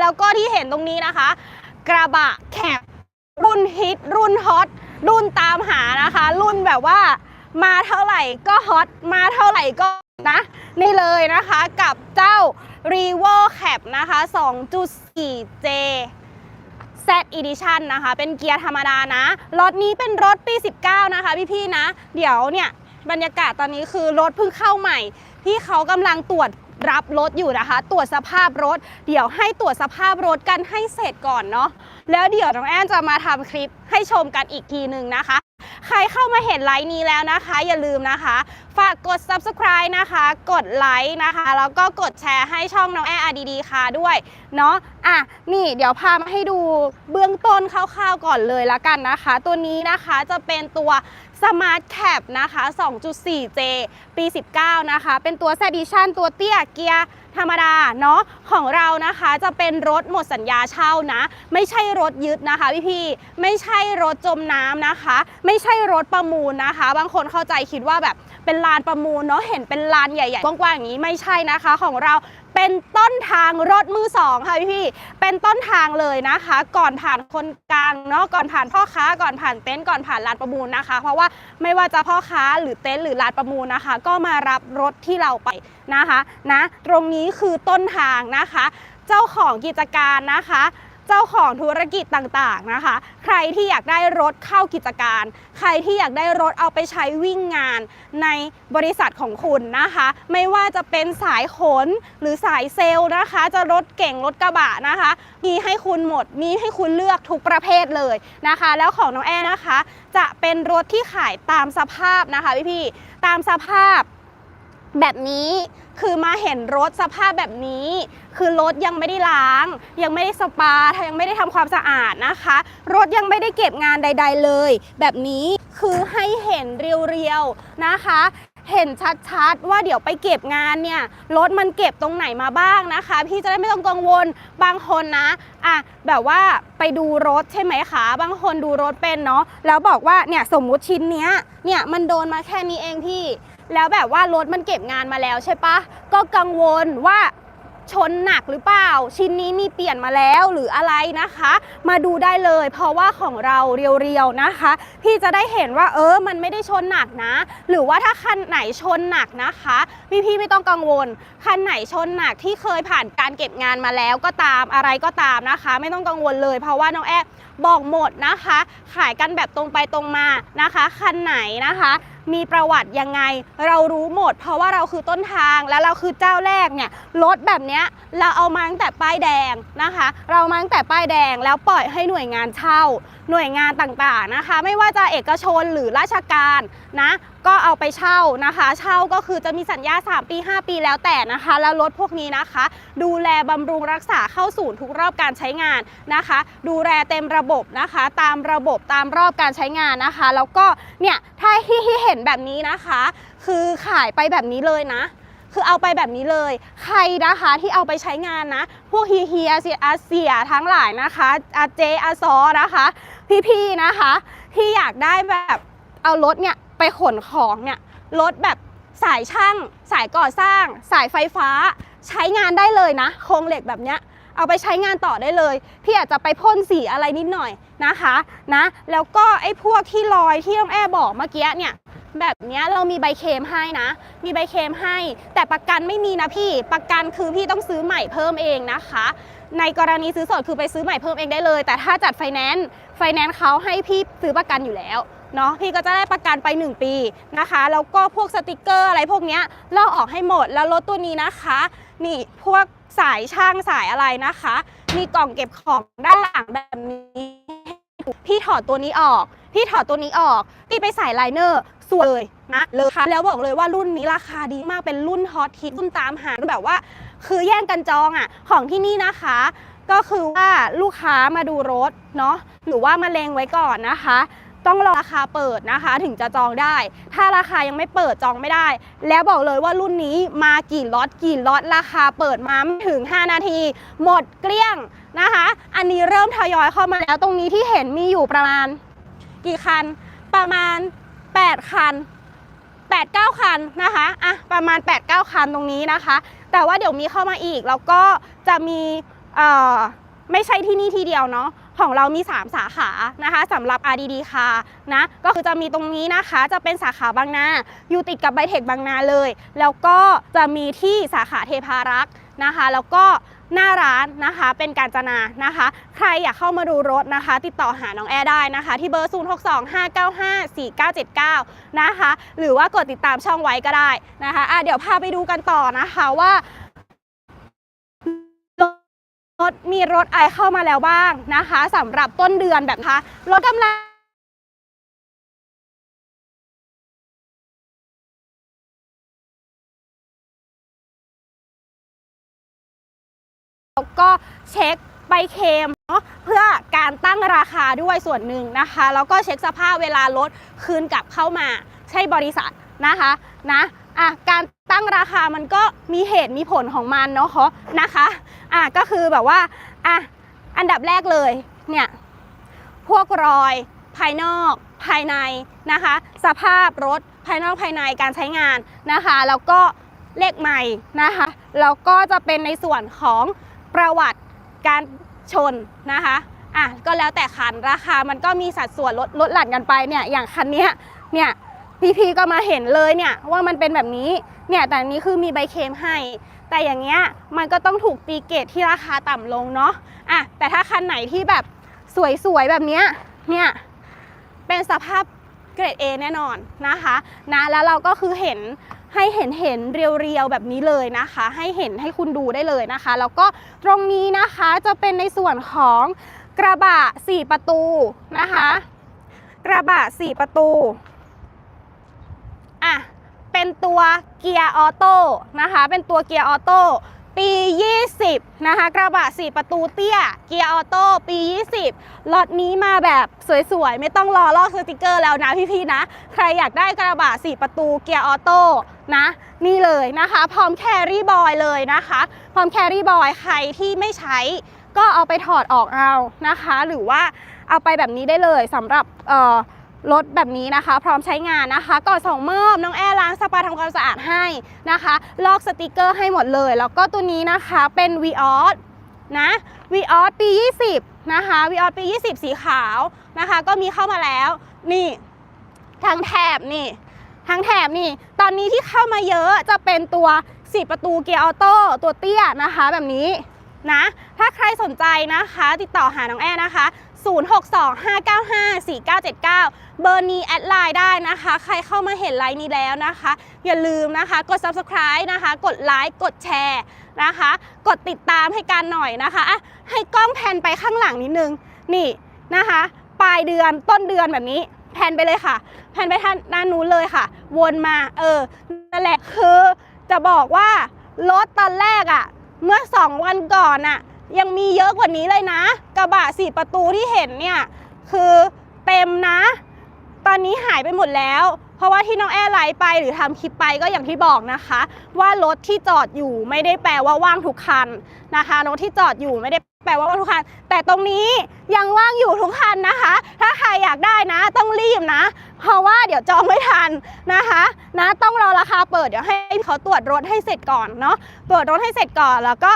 แล้วก็ที่เห็นตรงนี้นะคะ กระบะแคบรุ่นฮิต รุ่นฮอต รุ่นตามหานะคะ รุ่นแบบว่ามาเท่าไหร่ก็ฮอต มาเท่าไหร่ก็นะนี่เลยนะคะกับเจ้า r e v o Cap นะคะ 2.4J Z Edition นะคะ เป็นเกียร์ธรรมดานะ รถนี้เป็นรถปี 19 นะคะพี่ๆนะ เดี๋ยวเนี่ย บรรยากาศตอนนี้คือรถเพิ่งเข้าใหม่ที่เขากำลังตรวจ รับรถอยู่นะคะ ตรวจสภาพรถ เดี๋ยวให้ตรวจสภาพรถกันให้เสร็จก่อนเนาะแล้วเดี๋ยวน้องแอนจะมาทำคลิปให้ชมกันอีกทีหนึ่งนะคะ ใครเข้ามาเห็นไลฟ์นี้แล้วนะคะ อย่าลืมนะคะ ฝากกด subscribe นะคะ กดไลค์นะคะ แล้วก็กดแชร์ให้ช่องน้องแอร์อดีๆค่ะด้วยเนาะอะนี่เดี๋ยวพามาให้ดูเบื้องต้นคร่าวๆก่อนเลยละกันนะคะ ตัวนี้นะคะจะเป็นตัว Smart Cap นะคะ 2.4J ปี 19 นะคะ เป็นตัว s e d i t i o n ตัวเตี้ยเกียร์ธรรมดาเนาะของเรานะคะจะเป็นรถหมดสัญญาเช่านะ ไม่ใช่รถยึดนะคะพี่ๆไม่ใช่รถจมน้ำนะคะ ไม่ใช่รถประมูลนะคะ บางคนเข้าใจคิดว่าแบบเป็นลานประมูลเนาะเห็นเป็นลานใหญ่ๆกว้างๆอย่างนี้ไม่ใช่นะคะ ของเรา เป็นต้นทางรถมือสองค่ะพี่ๆเป็นต้นทางเลยนะคะ ก่อนผ่านคนกลางเนาะก่อนผ่านพ่อค้าก่อนผ่านเต็นท์ก่อนผ่านร้านประมูลนะคะ เพราะว่าไม่ว่าจะพ่อค้าหรือเต็นท์หรือร้านประมูลนะคะ ก็มารับรถที่เราไปนะคะนะ ตรงนี้คือต้นทางนะคะ เจ้าของกิจการนะคะ เจ้าของธุรกิจต่างๆนะคะ ใครที่อยากได้รถเข้ากิจการ ใครที่อยากได้รถเอาไปใช้วิ่งงานในบริษัทของคุณนะคะ ไม่ว่าจะเป็นสายขนหรือสายเซลล์นะคะ จะรถเก่งรถกระบะนะคะ มีให้คุณหมดมีให้คุณเลือกทุกประเภทเลยนะคะ แล้วของน้องแอร์นะคะ จะเป็นรถที่ขายตามสภาพนะคะพี่ๆตามสภาพ แบบนี้คือมาเห็นรถสภาพแบบนี้ คือรถยังไม่ได้ล้าง ยังไม่ได้สปายังไม่ได้ทำความสะอาดนะคะ รถยังไม่ได้เก็บงานใด ๆเลย แบบนี้คือให้เห็นเรียวๆนะคะเห็นชัดๆ ว่าเดี๋ยวไปเก็บงานเนี่ยรถมันเก็บตรงไหนมาบ้างนะคะ พี่จะได้ไม่ต้องกังวลบางคนนะอะแบบว่าไปดูรถใช่ไหมคะบางคนดูรถเป็นเนาะแล้วบอกว่าเนี่ยสมมุติชิ้นเนี้ยเนี่ยมันโดนมาแค่นี้เองพี่ แล้วแบบว่ารถมันเก็บงานมาแล้วใช่ปะก็กังวลว่าชนหนักหรือเปล่า ชิ้นนี้มีเปลี่ยนมาแล้วหรืออะไรนะคะ มาดูได้เลย เพราะว่าของเราเรียวๆนะคะ พี่จะได้เห็นว่าเออมันไม่ได้ชนหนักนะ หรือว่าถ้าคันไหนชนหนักนะคะพี่พี่ไม่ต้องกังวล คันไหนชนหนักที่เคยผ่านการเก็บงานมาแล้วก็ตามอะไรก็ตามนะคะ ไม่ต้องกังวลเลย เพราะว่าน้องแอ บอกหมดนะคะ ขายกันแบบตรงไปตรงมานะคะ คันไหนนะคะ มีประวัติยังไง เรารู้หมด เพราะว่าเราคือต้นทางแล้วเราคือเจ้าแรกเนี่ยรถแบบเนี้ยเราเอามาตั้งแต่ป้ายแดงนะคะ เรามาตั้งแต่ป้ายแดงแล้วปล่อยให้หน่วยงานเช่า หน่วยงานต่างๆนะคะ ไม่ว่าจะเอกชนหรือราชการนะ ก็เอาไปเช่านะคะ เช่าก็คือจะมีสัญญา 3 ปี 5 ปีแล้วแต่นะคะ แล้วรถพวกนี้นะคะ ดูแลบำรุงรักษาเข้าศูนย์ทุกรอบการใช้งานนะคะ ดูแลเต็มระบบนะคะ ตามระบบตามรอบการใช้งานนะคะ แล้วก็เนี่ยถ้าที่ที่เห็นแบบนี้นะคะ คือขายไปแบบนี้เลยนะคือเอาไปแบบนี้เลย ใครนะคะที่เอาไปใช้งานนะ พวกเฮียเฮียเสียอาเสียทั้งหลายนะคะอาเจอาซอนะคะ พี่ๆนะคะ ที่อยากได้แบบเอารถเนี่ย ไปขนของเนี่ยรถแบบสายช่าง สายก่อสร้าง สายไฟฟ้า ใช้งานได้เลยนะ โครงเหล็กแบบเนี้ยเอาไปใช้งานต่อได้เลย พี่อาจจะไปพ่นสีอะไรนิดหน่อยนะคะนะ แล้วก็ไอ้พวกที่ลอยที่น้องแอร์บอกเมื่อกี้เนี่ยแบบเนี้ยเรามีใบเคมให้นะ มีใบเคมให้ แต่ประกันไม่มีนะพี่ ประกันคือพี่ต้องซื้อใหม่เพิ่มเองนะคะ ในกรณีซื้อสดคือไปซื้อใหม่เพิ่มเองได้เลย แต่ถ้าจัดไฟแนนซ์ไฟแนนซ์เขาให้พี่ซื้อประกันอยู่แล้วเนาะพี่ก็จะได้ประกันไป 1 ปีนะคะแล้วก็พวกสติกเกอร์อะไรพวกเนี้ยลอกออกให้หมดแล้วรถตัวนี้นะคะ นี่พวกสายช่างสายอะไรนะคะ มีกล่องเก็บของด้านหลังแบบนี้ พี่ถอดตัวนี้ออก พี่ถอดตัวนี้ออกพี่ไปใส่ไลเนอร์สวยเลยนะเลยค่ะแล้วบอกเลยว่ารุ่นนี้ราคาดีมากเป็นรุ่นฮอตฮิตรุ่นตามหาแบบว่า คือแย่งกันจองอะของที่นี่นะคะ ก็คือว่าลูกค้ามาดูรถเนาะหรือว่ามาเลงไว้ก่อนนะคะ ต้องรอราคาเปิดนะคะถึงจะจองได้ ถ้าราคายังไม่เปิดจองไม่ได้ แล้วบอกเลยว่ารุ่นนี้มากี่ล็อตกี่ล็อตราคาเปิดมาไม่ถึง 5 นาที หมดเกลี้ยงนะคะ อันนี้เริ่มทยอยเข้ามาแล้วตรงนี้ที่เห็นมีอยู่ประมาณกี่คัน ประมาณ 8 คัน 8 9 คันนะคะอะประมาณ 8 9 คันตรงนี้นะคะ แต่ว่าเดี๋ยวมีเข้ามาอีกแล้วก็จะมีเอ่อ ไม่ใช่ที่นี่ที่เดียวเนาะของเรามี 3 สาขานะคะสำหรับ RDD คานะก็คือจะมีตรงนี้นะคะจะเป็นสาขาบางนาอยู่ติดกับไบเทคบางนาเลย แล้วก็จะมีที่สาขาเทพารักษ์นะคะ แล้วก็หน้าร้านนะคะเป็นการจนานะคะ ใครอยากเข้ามาดูรถนะคะ ติดต่อหาน้องแอร์ได้นะคะ ที่เบอร์ 0625954979 นะคะ หรือว่ากดติดตามช่องไว้ก็ได้นะคะอะเดี๋ยวพาไปดูกันต่อนะคะว่า รถมีรถไอเข้ามาแล้วบ้างนะคะสำหรับต้นเดือนแบบคะรถกำลังแล้วก็เช็คใบเคมเนาะเพื่อการตั้งราคาด้วยส่วนหนึ่งนะคะแล้วก็เช็คสภาพเวลารถคืนกลับเข้ามาใช่บริษัทนะคะนะอะการ ตั้งราคามันก็มีเหตุมีผลของมันเนาะนะคะอะก็คือแบบว่าอะอันดับแรกเลยเนี่ยพวกรอยภายนอกภายในนะคะ สภาพรถภายนอกภายในการใช้งานนะคะ แล้วก็เลขใหม่นะคะแล้วก็จะเป็นในส่วนของประวัติการชนนะคะอะก็แล้วแต่คันราคามันก็มีสัดส่วนลดลดหลั่นกันไปเนี่ยอย่างคันนี้เนี่ย พี่พีก็มาเห็นเลยเนี่ยว่ามันเป็นแบบนี้เนี่ยแต่อันนี้คือมีใบเคมให้ แต่อย่างเงี้ยมันก็ต้องถูกตีเกรดที่ราคาต่ำลงเนาะอะแต่ถ้าคันไหนที่แบบสวยๆแบบเนี้ยเนี่ยเป็นสภาพเกรด A แน่นอนนะคะนะแล้วเราก็คือเห็นให้เห็นเห็นเรียวๆแบบนี้เลยนะคะ ให้เห็นให้คุณดูได้เลยนะคะ แล้วก็ตรงนี้นะคะจะเป็นในส่วนของกระบะ 4 ประตูนะคะ กระบะ 4 ประตู อะเป็นตัวเกียร์ออโต้นะคะเป็นตัวเกียร์ออโต้ปี 20 นะคะ กระบะ 4 ประตูเตี้ย เกียร์ออโต้ ปี 20 ล็อตนี้มาแบบสวยๆ ไม่ต้องรอลอกสติกเกอร์แล้วนะพี่ๆ นะ ใครอยากได้กระบะ 4 ประตูเกียร์ออโต้นะ นี่เลยนะคะ พร้อมแครี่บอยเลยนะคะ พร้อมแครี่บอยใครที่ไม่ใช้ก็เอาไปถอดออกเอานะคะ หรือว่าเอาไปแบบนี้ได้เลยสำหรับเอ่อ รถแบบนี้นะคะ พร้อมใช้งานนะคะ ก่อนส่งมอบน้องแอร์ล้างสปาทำความสะอาดให้นะคะ ลอกสติกเกอร์ให้หมดเลย แล้วก็ตัวนี้นะคะเป็น v ีออสนะ v ีออสปี 20 นะคะ v ีออสปี 20 สีขาวนะคะ ก็มีเข้ามาแล้ว นี่ทางแถบนี่ทางแถบนี่ ตอนนี้ที่เข้ามาเยอะจะเป็นตัว4ประตูเกียร์ออโต้ตัวเตี้ยนะคะแบบนี้นะ ถ้าใครสนใจนะคะ ติดต่อหาน้องแอร์นะคะ 0625954979 เบอร์นี้แอดไลน์ได้นะคะ ใครเข้ามาเห็นไลน์นี้แล้วนะคะ อย่าลืมนะคะ กด subscribe นะคะ กดไลค์ กดแชร์นะคะ กดติดตามให้กันหน่อยนะคะอะให้กล้องแพนไปข้างหลังนิดนึง นี่นะคะ ปลายเดือนต้นเดือนแบบนี้แพนไปเลยค่ะ แพนไปทางด้านนู้นเลยค่ะ วนมา เออ นั่นแหละคือจะบอกว่ารถตอนแรกอะ่ะ เมื่อสองวันก่อนอะ่ะ ยังมีเยอะกว่านี้เลยนะ กระบะสี่ประตูที่เห็นเนี่ยคือเต็มนะ ตอนนี้หายไปหมดแล้ว เพราะว่าที่น้องแอร์ไลฟ์ไปหรือทำคลิปไปก็อย่างที่บอกนะคะ ว่ารถที่จอดอยู่ไม่ได้แปลว่าว่างทุกคันนะคะรถที่จอดอยู่ไม่ได้แปลว่าว่างทุกคัน แต่ตรงนี้ยังว่างอยู่ทุกคันนะคะ ถ้าใครอยากได้นะต้องรีบนะ เพราะว่าเดี๋ยวจองไม่ทันนะคะนะต้องรอราคาเปิดเดี๋ยวให้เขาตรวจรถให้เสร็จก่อนเนาะตรวจรถให้เสร็จก่อนแล้วก็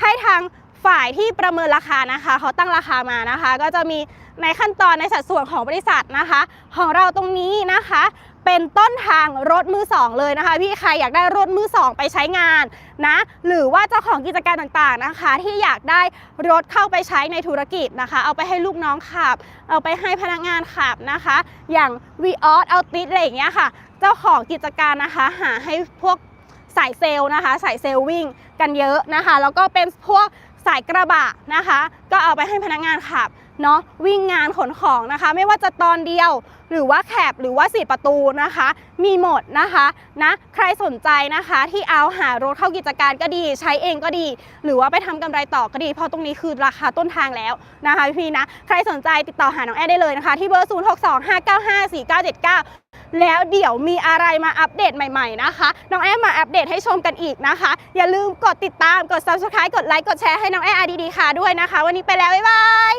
ให้ทางฝ่ายที่ประเมินราคานะคะเขาตั้งราคามานะคะ ก็จะมีในขั้นตอนในสัดส่วนของบริษัทนะคะ ของเราตรงนี้นะคะ เป็นต้นทางรถมือสองเลยนะคะ พี่ใครอยากได้รถมือสองไปใช้งานนะหรือว่าเจ้าของกิจการต่างๆนะคะ ที่อยากได้รถเข้าไปใช้ในธุรกิจนะคะ เอาไปให้ลูกน้องขับ เอาไปให้พนักงานขับนะคะ อย่าง v ีออสเอาติสอะไรอย่างเงี้ยค่ะ เจ้าของกิจการนะคะหาให้พวก สายเซลล์นะคะ สายเซลล์วิ่งกันเยอะนะคะ แล้วก็เป็นพวกสายกระบะนะคะ ก็เอาไปให้พนักงานขับ เนาะวิ่งงานขนของนะคะ ไม่ว่าจะตอนเดียวหรือว่าแคบหรือว่าสี่ประตูนะคะ มีหมดนะคะนะใครสนใจนะคะที่เอาหารถเข้ากิจการก็ดีใช้เองก็ดี หรือว่าไปทำกำไรต่อก็ดี เพราะตรงนี้คือราคาต้นทางแล้วนะคะพี่นะใครสนใจติดต่อหาน้องแอดได้เลยนะคะ ที่เบอร์ 0625954979 แล้วเดี๋ยวมีอะไรมาอัปเดตใหม่ๆนะคะ น้องแอดมาอัปเดตให้ชมกันอีกนะคะ อย่าลืมกดติดตามกด subscribe กดไลค์กดแชร์ให้น้องแอดดีๆค่ะด้วยนะคะ วันนี้ไปแล้วบ๊ายบาย